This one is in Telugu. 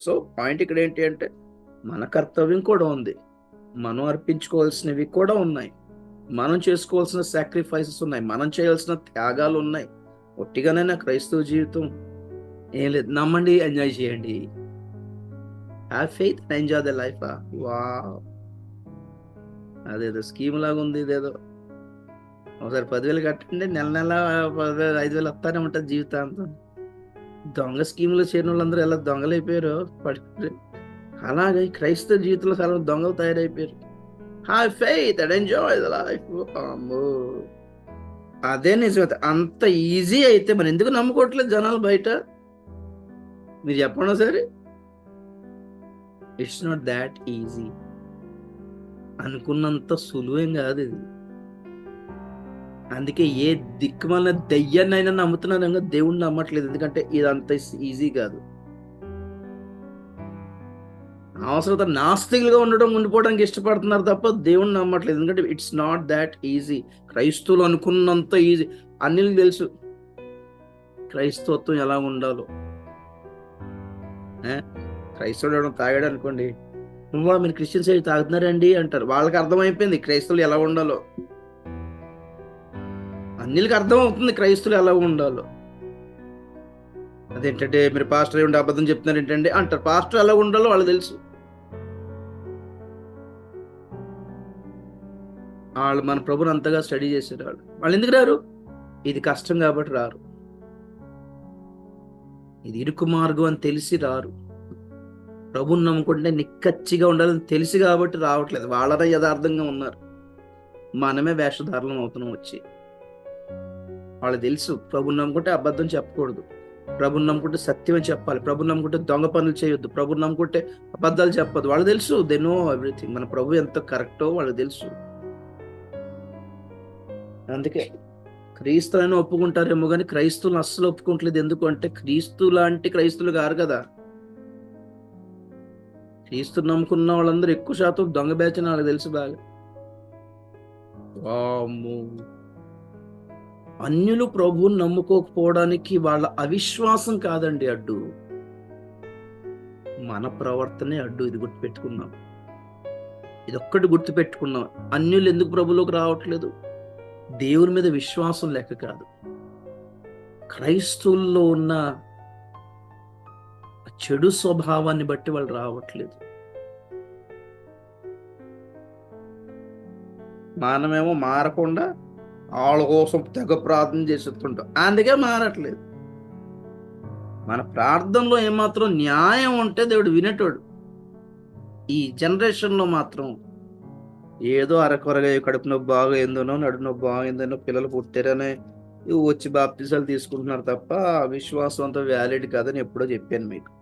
సో పాయింట్ ఇక్కడ ఏంటి అంటే మన కర్తవ్యం కూడా ఉంది. మనం అర్పించుకోవాల్సినవి కూడా ఉన్నాయి. మనం చేసుకోవాల్సిన సాక్రిఫైసెస్ ఉన్నాయి. మనం చేయాల్సిన త్యాగాలు ఉన్నాయి. ఒట్టిగానే నా క్రైస్తవ జీవితం ఏం లేదు. నమ్మండి ఎంజాయ్ చేయండి. Have faith and enjoy the life వా అదేదో స్కీమ్ లాగా ఉంది ఇదేదో. ఒకసారి పదివేలు కట్టండి నెల నెల పదివేలు ఐదు వేలు వస్తానే ఉంటుంది జీవితాంతం. దొంగ స్కీమ్లో చేరిన వాళ్ళందరూ ఎలా దొంగలు అయిపోయారు పడిపోయారు అలాగే క్రైస్తవ జీవితంలో చాలా దొంగలు తయారైపోయారు. Have faith and enjoy the life అమ్మో. అదే నిజమైతే అంత ఈజీ అయితే మరి ఎందుకు నమ్ముకోవట్లేదు జనాలు బయట? మీరు చెప్పండి సరే ఇట్స్ నాట్ దాట్ ఈజీ అనుకున్నంత సులువేం కాదు ఇది. అందుకే ఏ దిక్కుమాలిన దయ్యాన్నైనా నమ్ముతున్నాను దేవుణ్ణి నమ్మట్లేదు. ఎందుకంటే ఇది అంత ఈజీ కాదు. అవసరత నాస్తికులుగా ఉండడం ఉండిపోవడానికి ఇష్టపడుతున్నారు తప్ప దేవుణ్ణి నమ్మట్లేదు. ఎందుకంటే ఇట్స్ నాట్ దాట్ ఈజీ క్రైస్తవులు అనుకున్నంత ఈజీ అన్నిలకు తెలుసు. క్రైస్తవత్వం ఎలా ఉండాలో. క్రైస్తవుడు తాగాడు అనుకోండి. నువ్వు మీరు క్రిస్టియన్స్ అయితే తాగుతున్నారండి అంటారు. వాళ్ళకి అర్థమైపోయింది క్రైస్తవులు ఎలా ఉండాలో. అన్నిలకి అర్థం అవుతుంది క్రైస్తులు ఎలా ఉండాలో. అదేంటంటే మీరు పాస్టర్ ఉండి అబద్ధం చెప్తున్నారు ఏంటంటే అంటారు పాస్టర్ ఎలా ఉండాలో వాళ్ళు తెలుసు. వాళ్ళు మన ప్రభుని అంతగా స్టడీ చేశారు వాళ్ళు. వాళ్ళు ఎందుకు రారు? ఇది కష్టం కాబట్టి రారు. ఇది ఇరుకు మార్గం అని తెలిసి రారు. ప్రభుని నమ్ముకుంటే నిక్కచ్చిగా ఉండాలని తెలిసి కాబట్టి రావట్లేదు. వాళ్ళనే యథార్థంగా ఉన్నారు. మనమే వేషధారణం అవుతున్నాం వచ్చి. వాళ్ళు తెలుసు. ప్రభుని నమ్ముకుంటే అబద్ధం చెప్పకూడదు. ప్రభుని నమ్ముకుంటే సత్యం అని చెప్పాలి. ప్రభుని నమ్ముకుంటే దొంగ పనులు చేయొద్దు. ప్రభుని నమ్ముకుంటే అబద్ధాలు చెప్పదు వాళ్ళు తెలుసు. దే నో ఎవ్రీథింగ్ మన ప్రభు ఎంత కరెక్టో వాళ్ళకి తెలుసు. అందుకే క్రీస్తులను ఒప్పుకుంటారేమో కానీ క్రైస్తువులను అస్సలు ఒప్పుకుంటలేదు. ఎందుకు అంటే క్రీస్తు లాంటి క్రైస్తువులు కారు కదా. క్రీస్తు నమ్ముకున్న వాళ్ళందరూ ఎక్కువ శాతం దొంగ బ్యాచ్ వాళ్ళకి తెలుసు బాగా. వామ్మో. అన్యులు ప్రభువుని నమ్ముకోకపోవడానికి వాళ్ళ అవిశ్వాసం కాదండి అడ్డు. మన ప్రవర్తనే అడ్డు ఇది గుర్తుపెట్టుకున్నాం ఇది ఒక్కటి గుర్తుపెట్టుకున్నాం అన్యులు ఎందుకు ప్రభులోకి రావట్లేదు? దేవుని మీద విశ్వాసం లెక్క కాదు. క్రైస్తవుల్లో ఉన్న చెడు స్వభావాన్ని బట్టి వాళ్ళు రావట్లేదు. మనమేమో మారకుండా వాళ్ళ కోసం తెగ ప్రార్థన చేస్తుంటాం అందుకే మారట్లేదు. మన ప్రార్థనలో ఏమాత్రం న్యాయం ఉంటే దేవుడు వినేటోడు. ఈ జనరేషన్లో మాత్రం ఏదో అరకొరగా కడుపు నొప్పి బాగైందనో నడు నొప్పి బాగైందనో పిల్లలు పుట్టారనే వచ్చి బాప్తిసాలు తీసుకుంటున్నారు తప్ప విశ్వాసం అంతా వ్యాలిడ్ కాదని ఎప్పుడో చెప్పాను మీకు.